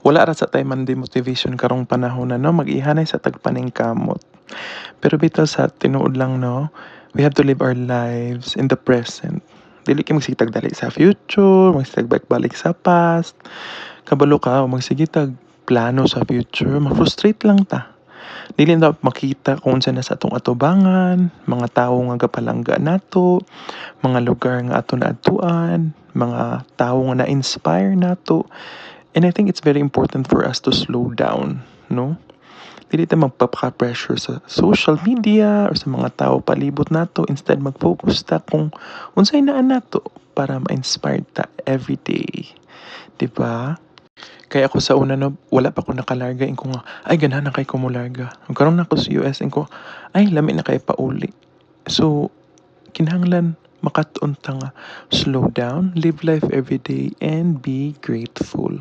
wala ra sa tay man di motivation karong panahon na no mag-ihanay sa tagpaning kamot. Pero bitaw sa tinuod lang no, we have to live our lives in the present. Dili kay magsitag dali sa future, magsitag balik sa past. Kabalo ka o magsigitag plano sa future, ma-frustrate lang ta. Dili na makita kung unsa na sa atong atubangan, mga tawo nga gapalangga nato, mga lugar nga ato naadtuan, mga tawo nga na-inspire nato. And I think it's very important for us to slow down, no? Dili ta magpapaka-pressure sa social media or sa mga tao palibot nato. Instead, mag-focus ta kung unsay naa nato para ma-inspire ta everyday. 'Di ba? Kaya ako sa una no, wala pa ko nakalarga in ko nga, ay ganahan na kay ko molarga. Karon na ako sa US in ko, ay lami na kay pauli. So, kinahanglan makatuon ta nga slow down, live life every day and be grateful.